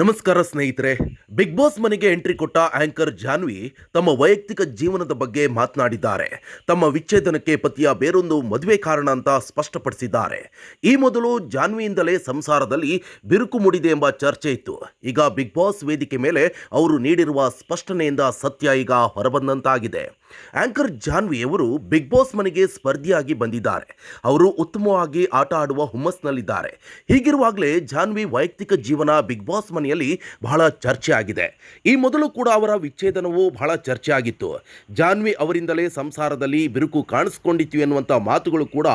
ನಮಸ್ಕಾರ ಸ್ನೇಹಿತರೆ Bigg Boss ಮನೆಗೆ ಎಂಟ್ರಿ ಕೊಟ್ಟ ಆಂಕರ್ ಜಾನ್ವಿ ತಮ್ಮ ವೈಯಕ್ತಿಕ ಜೀವನದ ಬಗ್ಗೆ ಮಾತನಾಡಿದ್ದಾರೆ. ತಮ್ಮ ವಿಚ್ಛೇದನಕ್ಕೆ ಪತಿಯ ಬೇರೊಂದು ಮದುವೆ ಕಾರಣ ಅಂತ ಸ್ಪಷ್ಟಪಡಿಸಿದ್ದಾರೆ. ಈ ಮೊದಲು ಜಾನ್ವಿಯಿಂದಲೇ ಸಂಸಾರದಲ್ಲಿ ಬಿರುಕು ಮೂಡಿದೆ ಎಂಬ ಚರ್ಚೆ ಇತ್ತು. ಈಗ ಬಿಗ್ ಬಾಸ್ ವೇದಿಕೆ ಮೇಲೆ ಅವರು ನೀಡಿರುವ ಸ್ಪಷ್ಟನೆಯಿಂದ ಸತ್ಯ ಈಗ ಹೊರಬಂದಂತಾಗಿದೆ. ಆಂಕರ್ ಜಾನ್ವಿ ಅವರು ಬಿಗ್ ಬಾಸ್ ಮನೆಗೆ ಸ್ಪರ್ಧಿಯಾಗಿ ಬಂದಿದ್ದಾರೆ. ಅವರು ಉತ್ತಮವಾಗಿ ಆಟ ಆಡುವ ಹುಮ್ಮಸ್ನಲ್ಲಿದ್ದಾರೆ. ಹೀಗಿರುವಾಗಲೇ ಜಾನ್ವಿ ವೈಯಕ್ತಿಕ ಜೀವನ ಬಿಗ್ ಬಾಸ್ ಮನೆಯಲ್ಲಿ ಬಹಳ ಚರ್ಚೆ ಆಗಿದೆ. ಈ ಮೊದಲು ಕೂಡ ಅವರ ವಿಚ್ಛೇದನವು ಬಹಳ ಚರ್ಚೆ ಆಗಿತ್ತು. ಜಾನ್ವಿ ಅವರಿಂದಲೇ ಸಂಸಾರದಲ್ಲಿ ಬಿರುಕು ಕಾಣಿಸ್ಕೊಂಡಿತ್ತು ಎನ್ನುವಂಥ ಮಾತುಗಳು ಕೂಡ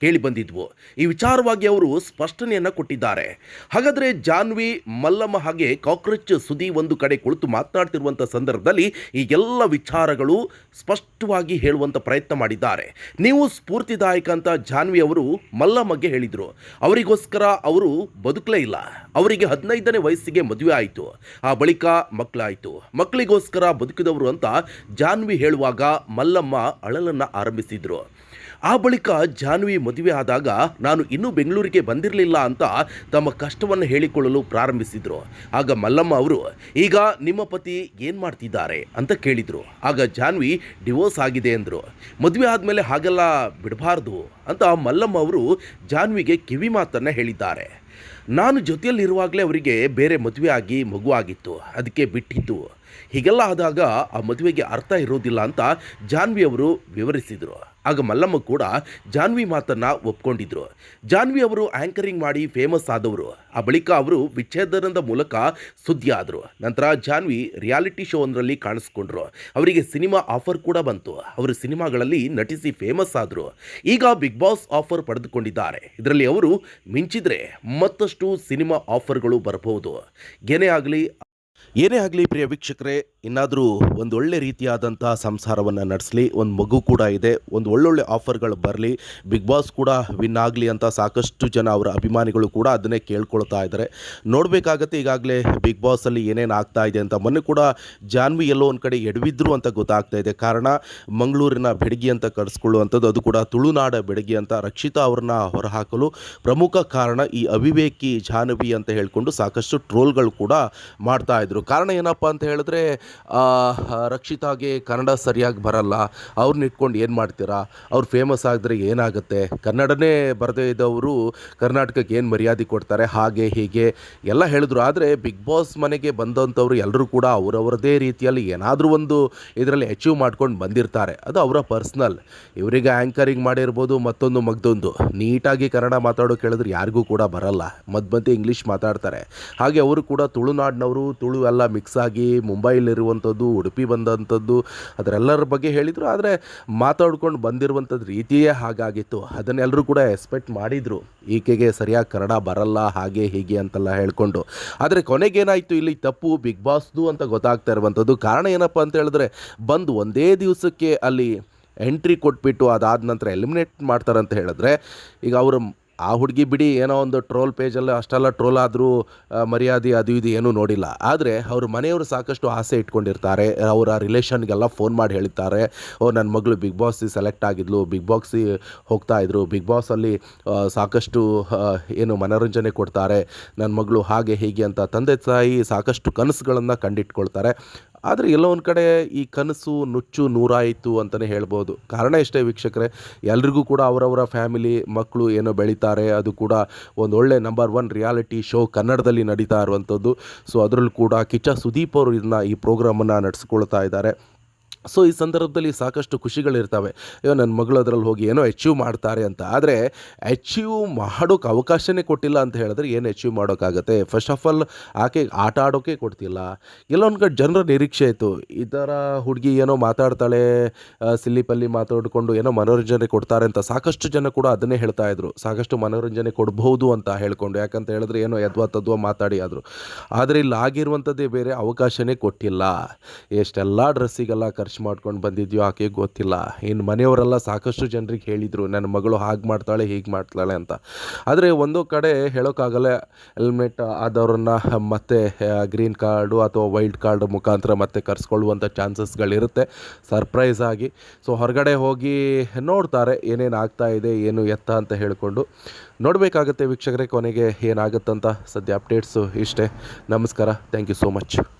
ಕೇಳಿ ಬಂದಿದ್ವು. ಈ ವಿಚಾರವಾಗಿ ಅವರು ಸ್ಪಷ್ಟನೆಯನ್ನು ಕೊಟ್ಟಿದ್ದಾರೆ. ಹಾಗಾದರೆ ಜಾನ್ವಿ, ಮಲ್ಲಮ್ಮ ಹಾಗೆ ಕಾಕ್ರೋಚ್ ಸುದಿ ಒಂದು ಕಡೆ ಕುಳಿತು ಮಾತನಾಡ್ತಿರುವಂಥ ಸಂದರ್ಭದಲ್ಲಿ ಈ ಎಲ್ಲ ವಿಚಾರಗಳು ಸ್ಪಷ್ಟವಾಗಿ ಹೇಳುವಂಥ ಪ್ರಯತ್ನ ಮಾಡಿದ್ದಾರೆ. ನೀವು ಸ್ಫೂರ್ತಿದಾಯಕ ಅಂತ ಜಾನ್ವಿ ಅವರು ಮಲ್ಲಮ್ಮಗೆ ಹೇಳಿದರು. ಅವರಿಗೋಸ್ಕರ ಅವರು ಬದುಕಲೇ ಇಲ್ಲ. ಅವರಿಗೆ ಹದಿನೈದನೇ ವಯಸ್ಸಿಗೆ ಮದುವೆ ಆಯಿತು. ಆ ಬಳಿಕ ಮಕ್ಕಳಾಯಿತು. ಮಕ್ಕಳಿಗೋಸ್ಕರ ಬದುಕಿದವರು ಅಂತ ಜಾನ್ವಿ ಹೇಳುವಾಗ ಮಲ್ಲಮ್ಮ ಅಳಲನ್ನು ಆರಂಭಿಸಿದರು. ಆ ಬಳಿಕ ಜಾನ್ವಿ ಮದುವೆ ಆದಾಗ ನಾನು ಇನ್ನೂ ಬೆಂಗಳೂರಿಗೆ ಬಂದಿರಲಿಲ್ಲ ಅಂತ ತಮ್ಮ ಕಷ್ಟವನ್ನು ಹೇಳಿಕೊಳ್ಳಲು ಪ್ರಾರಂಭಿಸಿದರು. ಆಗ ಮಲ್ಲಮ್ಮ ಅವರು, ಈಗ ನಿಮ್ಮ ಪತಿ ಏನು ಮಾಡ್ತಿದ್ದಾರೆ? ಅಂತ ಕೇಳಿದರು. ಆಗ ಜಾನ್ವಿ, ಡಿವೋರ್ಸ್ ಆಗಿದೆ ಅಂದರು. ಮದುವೆ ಆದಮೇಲೆ ಹಾಗೆಲ್ಲ ಬಿಡಬಾರ್ದು ಅಂತ ಮಲ್ಲಮ್ಮ ಅವರು ಜಾನ್ವಿಗೆ ಕಿವಿ ಮಾತನ್ನು ಹೇಳಿದ್ದಾರೆ. ನಾನು ಜೊತೆಯಲ್ಲಿರುವಾಗಲೇ ಅವರಿಗೆ ಬೇರೆ ಮದುವೆ ಆಗಿ ಮಗು ಆಗಿತ್ತು ಅದಕ್ಕೆ ಬಿಟ್ಟಿತ್ತು. ಹೀಗೆಲ್ಲ ಆದಾಗ ಆ ಮದುವೆಗೆ ಅರ್ಥ ಇರೋದಿಲ್ಲ ಅಂತ ಜಾನ್ವಿ ಅವರು ವಿವರಿಸಿದರು. ಆಗ ಮಲ್ಲಮ್ಮ ಕೂಡ ಜಾನ್ವಿ ಮಾತನ್ನು ಒಪ್ಕೊಂಡಿದ್ರು. ಜಾನ್ವಿ ಅವರು ಆ್ಯಂಕರಿಂಗ್ ಮಾಡಿ ಫೇಮಸ್ ಆದವರು. ಆ ಬಳಿಕ ಅವರು ವಿಚ್ಛೇದನದ ಮೂಲಕ ಸುದ್ದಿ ಆದರು. ನಂತರ ಜಾನ್ವಿ ರಿಯಾಲಿಟಿ ಶೋ ಒಂದರಲ್ಲಿ ಕಾಣಿಸ್ಕೊಂಡ್ರು. ಅವರಿಗೆ ಸಿನಿಮಾ ಆಫರ್ ಕೂಡ ಬಂತು. ಅವರು ಸಿನಿಮಾಗಳಲ್ಲಿ ನಟಿಸಿ ಫೇಮಸ್ ಆದರು. ಈಗ ಬಿಗ್ ಬಾಸ್ ಆಫರ್ ಪಡೆದುಕೊಂಡಿದ್ದಾರೆ. ಇದರಲ್ಲಿ ಅವರು ಮಿಂಚಿದ್ರೆ ಮತ್ತಷ್ಟು ಸಿನಿಮಾ ಆಫರ್ಗಳು ಬರಬಹುದು. ಏನೇ ಆಗಲಿ ಏನೇ ಆಗಲಿ ಪ್ರಿಯ ವೀಕ್ಷಕರೇ ಇನ್ನಾದರೂ ಒಂದು ಒಳ್ಳೆ ರೀತಿಯಾದಂಥ ಸಂಸಾರವನ್ನು ನಡೆಸಲಿ, ಒಂದು ಮಗು ಕೂಡ ಇದೆ, ಒಂದು ಒಳ್ಳೊಳ್ಳೆ ಆಫರ್ಗಳು ಬರಲಿ, ಬಿಗ್ ಬಾಸ್ ಕೂಡ ವಿನ್ ಆಗಲಿ ಅಂತ ಸಾಕಷ್ಟು ಜನ ಅವರ ಅಭಿಮಾನಿಗಳು ಕೂಡ ಅದನ್ನೇ ಕೇಳ್ಕೊಳ್ತಾ ಇದ್ದಾರೆ ನೋಡಬೇಕಾಗತ್ತೆ ಈಗಾಗಲೇ ಬಿಗ್ ಬಾಸಲ್ಲಿ ಏನೇನು ಆಗ್ತಾ ಇದೆ ಅಂತ. ಮೊನ್ನೆ ಕೂಡ ಜಾನ್ವಿ ಎಲ್ಲೋ ಒಂದು ಕಡೆ ಎಡವಿದ್ರು ಅಂತ ಗೊತ್ತಾಗ್ತಾ ಇದೆ. ಕಾರಣ ಮಂಗಳೂರಿನ ಬೆಡಗಿ ಅಂತ ಕರೆಸ್ಕೊಳ್ಳುವಂಥದ್ದು, ಅದು ಕೂಡ ತುಳುನಾಡ ಬೆಡಗಿ ಅಂತ. ರಕ್ಷಿತಾ ಅವ್ರನ್ನ ಹೊರಹಾಕಲು ಪ್ರಮುಖ ಕಾರಣ ಈ ಅವಿವೇಕಿ ಜಾನ್ವಿ ಅಂತ ಹೇಳಿಕೊಂಡು ಸಾಕಷ್ಟು ಟ್ರೋಲ್ಗಳು ಕೂಡ ಮಾಡ್ತಾ ಇದ್ರು. ಕಾರಣ ಏನಪ್ಪ ಅಂತ ಹೇಳಿದ್ರೆ ರಕ್ಷಿತಾಗೆ ಕನ್ನಡ ಸರಿಯಾಗಿ ಬರಲ್ಲ. ಅವ್ರನ್ನ ಇಟ್ಕೊಂಡು ಏನು ಮಾಡ್ತೀರಾ? ಅವ್ರು ಫೇಮಸ್ ಆಗಿದ್ರೆ ಏನಾಗುತ್ತೆ? ಕನ್ನಡನೇ ಬರದೇ ಇದ್ದವರು ಕರ್ನಾಟಕಕ್ಕೆ ಏನು ಮರ್ಯಾದೆ ಕೊಡ್ತಾರೆ? ಹಾಗೆ, ಹೀಗೆ ಎಲ್ಲ ಹೇಳಿದ್ರು. ಆದರೆ ಬಿಗ್ ಬಾಸ್ ಮನೆಗೆ ಬಂದಂಥವ್ರು ಎಲ್ಲರೂ ಕೂಡ ಅವರವರದೇ ರೀತಿಯಲ್ಲಿ ಏನಾದರೂ ಒಂದು ಇದರಲ್ಲಿ ಅಚೀವ್ ಮಾಡ್ಕೊಂಡು ಬಂದಿರ್ತಾರೆ. ಅದು ಅವರ ಪರ್ಸ್ನಲ್ ಇವರಿಗೆ ಆ್ಯಂಕರಿಂಗ್ ಮಾಡಿರ್ಬೋದು ಮತ್ತೊಂದು ಮಗ್ದೊಂದು. ನೀಟಾಗಿ ಕನ್ನಡ ಮಾತಾಡೋ ಕೇಳಿದ್ರೆ ಯಾರಿಗೂ ಕೂಡ ಬರಲ್ಲ. ಮಧ್ಯ ಮಧ್ಯೆ ಇಂಗ್ಲೀಷ್ ಮಾತಾಡ್ತಾರೆ. ಹಾಗೆ ಅವರು ಕೂಡ ತುಳುನಾಡಿನವರು, ತುಳು ಎಲ್ಲ ಮಿಕ್ಸ್ ಆಗಿ ಮುಂಬೈಲಿರುವಂಥದ್ದು ಉಡುಪಿ ಬಂದಂಥದ್ದು, ಅದರೆಲ್ಲರ ಬಗ್ಗೆ ಹೇಳಿದರು. ಆದರೆ ಮಾತಾಡ್ಕೊಂಡು ಬಂದಿರುವಂಥದ್ದು ರೀತಿಯೇ ಹಾಗಾಗಿತ್ತು. ಅದನ್ನೆಲ್ಲರೂ ಕೂಡ ಎಕ್ಸ್ಪೆಕ್ಟ್ ಮಾಡಿದರು. ಈಕೆಗೆ ಸರಿಯಾಗಿ ಕನ್ನಡ ಬರಲ್ಲ, ಹಾಗೆ, ಹೀಗೆ ಅಂತೆಲ್ಲ ಹೇಳ್ಕೊಂಡು. ಆದರೆ ಕೊನೆಗೇನಾಯಿತು ಇಲ್ಲಿ ತಪ್ಪು, ಬಿಗ್ ಬಾಸ್ದು ಅಂತ ಗೊತ್ತಾಗ್ತಾ ಇರುವಂಥದ್ದು. ಕಾರಣ ಏನಪ್ಪ ಅಂತ ಹೇಳಿದ್ರೆ, ಬಂದು ಒಂದೇ ದಿವಸಕ್ಕೆ ಅಲ್ಲಿ ಎಂಟ್ರಿ ಕೊಟ್ಬಿಟ್ಟು ಅದಾದ ನಂತರ ಎಲಿಮಿನೇಟ್ ಮಾಡ್ತಾರಂತ ಹೇಳಿದ್ರೆ, ಈಗ ಅವರು ಆ ಹುಡುಗಿ ಬಿಡಿ, ಏನೋ ಒಂದು ಟ್ರೋಲ್ ಪೇಜಲ್ಲಿ ಅಷ್ಟೆಲ್ಲ ಟ್ರೋಲ್ ಆದರೂ ಮರ್ಯಾದೆ ಅದು ಇದು ಏನೂ ನೋಡಿಲ್ಲ. ಆದರೆ ಅವ್ರ ಮನೆಯವರು ಸಾಕಷ್ಟು ಆಸೆ ಇಟ್ಕೊಂಡಿರ್ತಾರೆ. ಅವರ ರಿಲೇಷನ್ಗೆಲ್ಲ ಫೋನ್ ಮಾಡಿ ಹೇಳ್ತಾರೆ ಓ ನನ್ನ ಮಗಳು ಬಿಗ್ ಬಾಸ್ ಸೆಲೆಕ್ಟ್ ಆಗಿದ್ಲು, ಬಿಗ್ ಬಾಕ್ಸಿಗೆ ಹೋಗ್ತಾ ಇದ್ರು. ಬಿಗ್ ಬಾಸಲ್ಲಿ ಸಾಕಷ್ಟು ಏನು ಮನೋರಂಜನೆ ಕೊಡ್ತಾರೆ. ನನ್ನ ಮಗಳು ಹಾಗೆ ಹೀಗೆ ಅಂತ ತಂದೆ ತಾಯಿ ಸಾಕಷ್ಟು ಕನಸುಗಳನ್ನು ಕಂಡಿಟ್ಕೊಳ್ತಾರೆ. ಆದರೆ ಎಲ್ಲೋ ಒಂದು ಕಡೆ ಈ ಕನಸು ನುಚ್ಚು ನೂರಾಯಿತು ಅಂತಲೇ ಹೇಳ್ಬೋದು. ಕಾರಣ ಎಷ್ಟೇ ವೀಕ್ಷಕರೇ, ಎಲ್ರಿಗೂ ಕೂಡ ಅವರವರ ಫ್ಯಾಮಿಲಿ ಮಕ್ಕಳು ಏನೋ ಬೆಳೀತಾರೆ, ಅದು ಕೂಡ ಒಂದು ಒಳ್ಳೆ ನಂಬರ್ ಒನ್ ರಿಯಾಲಿಟಿ ಶೋ ಕನ್ನಡದಲ್ಲಿ ನಡೀತಾ ಇರುವಂಥದ್ದು ಸೊ ಅದರಲ್ಲೂ ಕೂಡ ಕಿಚ್ಚ ಸುದೀಪ್ ಅವರು ಇದನ್ನ ಈ ಪ್ರೋಗ್ರಾಮನ್ನು ನಡೆಸ್ಕೊಳ್ತಾ ಇದ್ದಾರೆ. ಸೊ ಈ ಸಂದರ್ಭದಲ್ಲಿ ಸಾಕಷ್ಟು ಖುಷಿಗಳಿರ್ತವೆ. ಅಯ್ಯೋ ನನ್ನ ಮಗಳು ಅದರಲ್ಲಿ ಹೋಗಿ ಏನೋ ಅಚೀವ್ ಮಾಡ್ತಾರೆ ಅಂತ. ಆದರೆ ಅಚೀವ್ ಮಾಡೋಕ್ಕೆ ಅವಕಾಶನೇ ಕೊಟ್ಟಿಲ್ಲ ಅಂತ ಹೇಳಿದ್ರೆ ಏನು ಅಚೀವ್ ಮಾಡೋಕ್ಕಾಗತ್ತೆ? ಫಸ್ಟ್ ಆಫ್ ಆಲ್ ಆಕೆ ಆಟ ಆಡೋಕ್ಕೆ ಕೊಡ್ತಿಲ್ಲ. ಎಲ್ಲೊಂದು ಕಡೆ ಜನರ ನಿರೀಕ್ಷೆ ಇತ್ತು. ಈ ಥರ ಹುಡುಗಿ ಏನೋ ಮಾತಾಡ್ತಾಳೆ ಸಿಲ್ಲಿಪಲ್ಲಿ ಮಾತಾಡಿಕೊಂಡು ಏನೋ ಮನೋರಂಜನೆ ಕೊಡ್ತಾರೆ ಅಂತ ಸಾಕಷ್ಟು ಜನ ಕೂಡ ಅದನ್ನೇ ಹೇಳ್ತಾ ಇದ್ರು. ಸಾಕಷ್ಟು ಮನೋರಂಜನೆ ಕೊಡ್ಬೋದು ಅಂತ ಹೇಳ್ಕೊಂಡು. ಯಾಕಂತ ಹೇಳಿದ್ರೆ ಏನೋ ಯದ್ವಾ ತದ್ವಾ ಮಾತಾಡಿ ಆದರು. ಆದರೆ ಇಲ್ಲಿ ಆಗಿರುವಂಥದ್ದೇ ಬೇರೆ ಅವಕಾಶನೇ ಕೊಟ್ಟಿಲ್ಲ. ಎಷ್ಟೆಲ್ಲ ಡ್ರೆಸ್ಸಿಗೆಲ್ಲ ಖರ್ಚು ವಿಶ್ ಮಾಡ್ಕೊಂಡು ಬಂದಿದ್ಯೋ ಆಕೆ ಗೊತ್ತಿಲ್ಲ. ಇನ್ನು ಮನೆಯವರೆಲ್ಲ ಸಾಕಷ್ಟು ಜನರಿಗೆ ಹೇಳಿದರು, ನನ್ನ ಮಗಳು ಹಾಗೆ ಮಾಡ್ತಾಳೆ, ಹೀಗೆ ಮಾಡ್ತಾಳೆ ಅಂತ. ಆದರೆ ಒಂದು ಕಡೆ ಹೇಳೋಕ್ಕಾಗಲ್ಲ, ಹೆಲ್ಮೆಟ್ ಆದವ್ರನ್ನ ಮತ್ತೆ ಗ್ರೀನ್ ಕಾರ್ಡು ಅಥವಾ ವೈಲ್ಡ್ ಕಾರ್ಡ್ ಮುಖಾಂತರ ಮತ್ತೆ ಕರೆಸ್ಕೊಳ್ಳುವಂಥ ಚಾನ್ಸಸ್ಗಳಿರುತ್ತೆ, ಸರ್ಪ್ರೈಸ್ ಆಗಿ. ಸೊ, ಹೊರಗಡೆ ಹೋಗಿ ನೋಡ್ತಾರೆ, ಏನೇನು ಆಗ್ತಾ ಇದೆ, ಏನು ಎತ್ತ ಅಂತ ಹೇಳಿಕೊಂಡು. ನೋಡಬೇಕಾಗತ್ತೆ ವೀಕ್ಷಕರೇ ಕೊನೆಗೆ ಏನಾಗುತ್ತಂತ. ಸದ್ಯ ಅಪ್ಡೇಟ್ಸು ಇಷ್ಟೇ. ನಮಸ್ಕಾರ. Thank you so much.